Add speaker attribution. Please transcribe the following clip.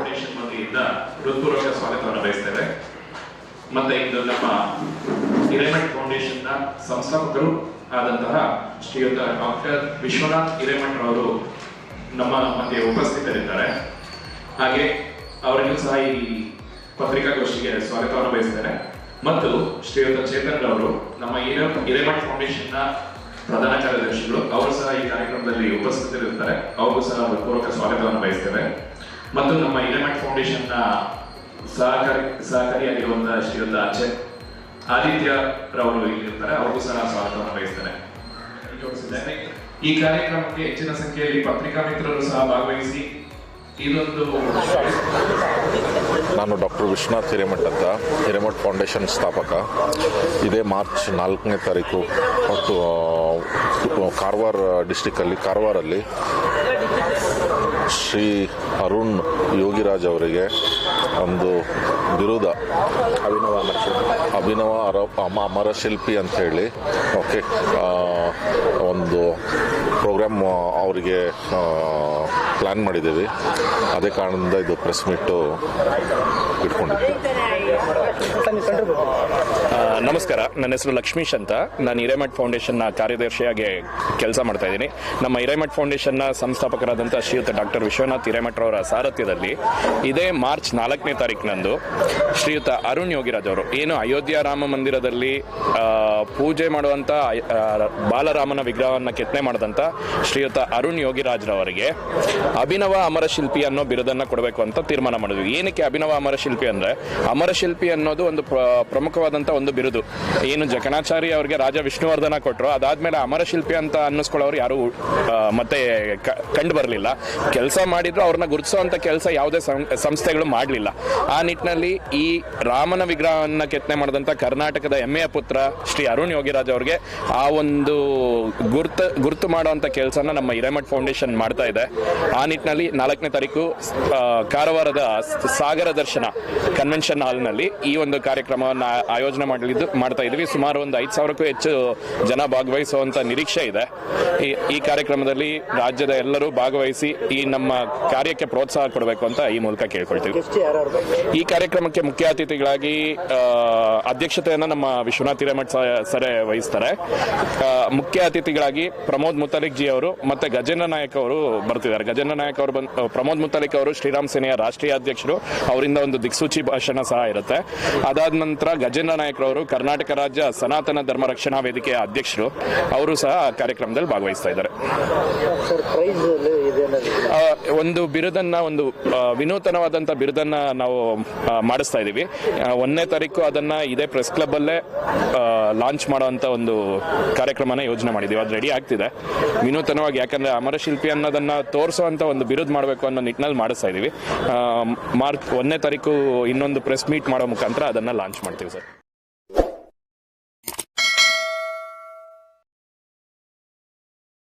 Speaker 1: ವತಿಯಿಂದ ಹೃತ್ಪೂರ್ವಕ ಸ್ವಾಗತವನ್ನು ಬಯಸ್ತೇವೆ. ಮತ್ತೆ ಇಂದು ನಮ್ಮ ಹಿರೇಮಠ್ ಫೌಂಡೇಶನ್ನ ಸಂಸ್ಥಾಪಕರು ಆದಂತಹ ಶ್ರೀಯುತ ಡಾಕ್ಟರ್ ವಿಶ್ವನಾಥ್ ಹಿರೇಮಠ್ ಅವರು ನಮ್ಮ ಮಧ್ಯೆ ಉಪಸ್ಥಿತರಿದ್ದಾರೆ. ಹಾಗೆ ಅವರಿಗೂ ಸಹ ಈ ಪತ್ರಿಕಾಗೋಷ್ಠಿಗೆ ಸ್ವಾಗತವನ್ನು ಬಯಸ್ತೇನೆ. ಮತ್ತು ಶ್ರೀಯುತ ಚೇತನ್ ಅವರು ನಮ್ಮ ಹಿರೇ, ಹಿರೇಮಠ್ ಫೌಂಡೇಶನ್ನ ಪ್ರಧಾನ ಕಾರ್ಯದರ್ಶಿಗಳು, ಅವರು ಸಹ ಈ ಕಾರ್ಯಕ್ರಮದಲ್ಲಿ ಉಪಸ್ಥಿತರಿರುತ್ತಾರೆ. ಅವ್ರಿಗೂ ಸಹ ಪೂರ್ವಕ ಸ್ವಾಗತವನ್ನು ಬಯಸ್ತೇವೆ. ಮತ್ತು ನಮ್ಮ ಇಲೆಮೆಂಟ್ ಫೌಂಡೇಶನ್ನ ಸಹಕಾರಿ ಸಹಕಾರಿಯಾಗಿರುವಂತಹ ಶ್ರೀಯುತ ಆಚೆ ಆದಿತ್ಯ ರವರು ಇಲ್ಲಿರ್ತಾರೆ. ಅವ್ರಿಗೂ ಸಹ ಸ್ವಾಗತವನ್ನು ಬಯಸ್ತೇನೆ. ಈ ಕಾರ್ಯಕ್ರಮಕ್ಕೆ ಹೆಚ್ಚಿನ ಸಂಖ್ಯೆಯಲ್ಲಿ ಪತ್ರಿಕಾ ಮಿತ್ರರು ಸಹ ಭಾಗವಹಿಸಿ ಇದೊಂದು
Speaker 2: ನಾನು ಡಾಕ್ಟರ್ ವಿಶ್ವನಾಥ್ ಹಿರೇಮಠ್ ಅಂತ ಹಿರೇಮಠ್ ಫೌಂಡೇಶನ್ ಸ್ಥಾಪಕ. ಇದೇ ಮಾರ್ಚ್ ನಾಲ್ಕನೇ ತಾರೀಕು ಮತ್ತು ಕಾರವಾರ ಡಿಸ್ಟಿಕ್ಕಲ್ಲಿ ಕಾರವಾರಲ್ಲಿ ಶ್ರೀ ಅರುಣ್ ಯೋಗಿರಾಜ್ ಅವರಿಗೆ ಒಂದು ಬಿರುದ ಅಭಿನವ ಅಭಿನವ ಅರ ಶಿಲ್ಪಿ ಅಂತ ಹೇಳಿ ಓಕೆ ಒಂದು ಪ್ರೋಗ್ರಾಮ್ ಅವರಿಗೆ ಪ್ಲ್ಯಾನ್ ಮಾಡಿದ್ದೀವಿ. ಅದೇ ಕಾರಣದಿಂದ ಇದು ಪ್ರೆಸ್ ಮೀಟು ಇಟ್ಕೊಂಡಿದ್ವಿ.
Speaker 3: ನಮಸ್ಕಾರ. ನನ್ನ ಹೆಸರು ಲಕ್ಷ್ಮೀಶ್ ಅಂತ. ನಾನು ಹಿರೇಮಠ್ ಫೌಂಡೇಶನ್ನ ಕಾರ್ಯದರ್ಶಿಯಾಗಿ ಕೆಲಸ ಮಾಡ್ತಾ ಇದ್ದೀನಿ. ನಮ್ಮ ಹಿರೇಮಠ್ ಫೌಂಡೇಶನ್ನ ಸಂಸ್ಥಾಪಕರಾದಂಥ ಶ್ರೀಯುತ ಡಾಕ್ಟರ್ ವಿಶ್ವನಾಥ್ ಹಿರೇಮಠ್ ಅವರ ಸಾರಥ್ಯದಲ್ಲಿ ಇದೇ ಮಾರ್ಚ್ ನಾಲ್ಕನೇ ತಾರೀಕಿನಂದು ಶ್ರೀಯುತ ಅರುಣ್ ಯೋಗಿರಾಜ್ ಅವರು. ಏನು ಅಯೋಧ್ಯ ರಾಮ ಮಂದಿರದಲ್ಲಿ ಪೂಜೆ ಮಾಡುವಂತ ಬಾಲರಾಮನ ವಿಗ್ರಹವನ್ನು ಕೆತ್ತನೆ ಮಾಡಿದಂತ ಶ್ರೀಯುತ ಅರುಣ್ ಯೋಗಿರಾಜ್ರವರಿಗೆ ಅಭಿನವ ಅಮರ ಶಿಲ್ಪಿ ಅನ್ನೋ ಬಿರುದನ್ನು ಕೊಡಬೇಕು ಅಂತ ತೀರ್ಮಾನ ಮಾಡಿದ್ವಿ. ಏನಕ್ಕೆ ಅಭಿನವ ಅಮರ ಶಿಲ್ಪಿ ಅಂದ್ರೆ, ಅಮರ ಶಿಲ್ಪಿ ಅನ್ನೋದು ಒಂದು ಪ್ರಮುಖವಾದಂತ ಒಂದು ಬಿರುದು. ಏನು ಜಕಣಾಚಾರಿ ಅವರಿಗೆ ರಾಜ ವಿಷ್ಣುವರ್ಧನ ಕೊಟ್ಟರು ಅದಾದ್ಮೇಲೆ ಅಮರ ಶಿಲ್ಪಿ ಅಂತ ಅನ್ನಿಸ್ಕೊಳ್ಳೋರು ಯಾರು ಮತ್ತೆ ಕಂಡು ಬರಲಿಲ್ಲ. ಕೆಲಸ ಮಾಡಿದ್ರು ಅವ್ರನ್ನ ಗುರುತಿಸುವಂತ ಕೆಲಸ ಯಾವುದೇ ಸಂಸ್ಥೆಗಳು ಮಾಡಲಿಲ್ಲ. ಆ ನಿಟ್ಟಿನಲ್ಲಿ ಈ ರಾಮನ ವಿಗ್ರಹವನ್ನ ಕೆತ್ತನೆ ಮಾಡಿದಂಥ ಕರ್ನಾಟಕದ ಹೆಮ್ಮೆಯ ಪುತ್ರ ಶ್ರೀ ಅರುಣ್ ಯೋಗಿರಾಜ್ ಅವ್ರಿಗೆ ಆ ಒಂದು ಗುರ್ತು, ಗುರುತು ಮಾಡುವಂಥ ಕೆಲಸನ ನಮ್ಮ ಹಿರೇಮಠ್ ಫೌಂಡೇಶನ್ ಮಾಡ್ತಾ ಇದೆ. ಆ ನಿಟ್ಟಿನಲ್ಲಿ ನಾಲ್ಕನೇ ತಾರೀಕು ಕಾರವಾರದ ಸಾಗರ ದರ್ಶನ ಕನ್ವೆನ್ಷನ್ ಹಾಲ್ನಲ್ಲಿ ಈ ಒಂದು ಕಾರ್ಯಕ್ರಮವನ್ನು ಆಯೋಜನೆ ಮಾಡಲಿದ್ದು, ಮಾಡ್ತಾ ಇದ್ವಿ ಸುಮಾರು ಒಂದು ಐದು ಸಾವಿರಕ್ಕೂ ಹೆಚ್ಚು ಜನ ಭಾಗವಹಿಸುವಂಥ ನಿರೀಕ್ಷೆ ಇದೆ. ಈ ಕಾರ್ಯಕ್ರಮದಲ್ಲಿ ರಾಜ್ಯದ ಎಲ್ಲರೂ ಭಾಗವಹಿಸಿ ಈ ನಮ್ಮ ಕಾರ್ಯಕ್ಕೆ ಪ್ರೋತ್ಸಾಹ ಕೊಡಬೇಕು ಅಂತ ಈ ಮೂಲಕ ಕೇಳ್ಕೊಳ್ತೀವಿ. ಈ ಕಾರ್ಯಕ್ರಮಕ್ಕೆ ಮುಖ್ಯ ಅತಿಥಿಗಳಾಗಿ ಅಧ್ಯಕ್ಷತೆಯನ್ನು ನಮ್ಮ ವಿಶ್ವನಾಥ್ ಹಿರೇಮಠ್ ಸರೆ ವಹಿಸ್ತಾರೆ ಮುಖ್ಯ ಅತಿಥಿಗಳಾಗಿ ಪ್ರಮೋದ್ ಮುತಾಲಿಕ್ ಜಿ ಅವರು ಮತ್ತೆ ಗಜೇಂದ್ರ ನಾಯಕ್ ಅವರು ಬರ್ತಿದ್ದಾರೆ. ಗಜೇಂದ್ರ ನಾಯಕ್ ಅವರು ಪ್ರಮೋದ್ ಮುತಾಲಿಕ್ ಅವರು ಶ್ರೀರಾಮ್ ಸೇನೆಯ ರಾಷ್ಟ್ರೀಯ ಅಧ್ಯಕ್ಷರು. ಅವರಿಂದ ಒಂದು ದಿಕ್ಸೂಚಿ ಭಾಷಣ ಸಹ ಇರುತ್ತೆ. ಅದಾದ ನಂತರ ಗಜೇಂದ್ರ ನಾಯಕರವರು ಕರ್ನಾಟಕ ರಾಜ್ಯ ಸನಾತನ ಧರ್ಮ ರಕ್ಷಣಾ ವೇದಿಕೆಯ ಅಧ್ಯಕ್ಷರು. ಅವರು ಸಹ ಕಾರ್ಯಕ್ರಮದಲ್ಲಿ ಭಾಗವಹಿಸ್ತಾ ಇದ್ದಾರೆ. ಒಂದು ಬಿರುದನ್ನ, ಒಂದು ವಿನೂತನವಾದಂತಹ ಬಿರುದನ್ನ ನಾವು ಮಾಡಿಸ್ತಾ ಇದ್ದೀವಿ ಒಂದನೇ ತಾರೀಕು ಅದನ್ನ ಇದೇ ಪ್ರೆಸ್ ಕ್ಲಬ್ ಅಲ್ಲೇ ಲಾಂಚ್ ಮಾಡುವಂತ ಒಂದು ಕಾರ್ಯಕ್ರಮನ ಯೋಜನೆ ಮಾಡಿದ್ದೀವಿ. ಅದು ರೆಡಿ ಆಗ್ತಿದೆ. ವಿನೂತನವಾಗಿ ಯಾಕಂದ್ರೆ ಅಮರಶಿಲ್ಪಿ ಅನ್ನೋದನ್ನ ತೋರಿಸುವಂತ ಒಂದು ಬಿರುದು ಮಾಡಬೇಕು ಅನ್ನೋ ನಿಟ್ಟಿನಲ್ಲಿ ಮಾಡಿಸ್ತಾ ಇದ್ದೀವಿ ಮಾರ್ಚ್ ಒಂದನೇ ತಾರೀಕು ಇನ್ನೊಂದು ಪ್ರೆಸ್ ಮೀಟ್ ಮಾಡೋ ಮುಖಾಂತರ ಅದನ್ನ ಲಾಂಚ್ ಮಾಡ್ತೀವಿ ಸರ್.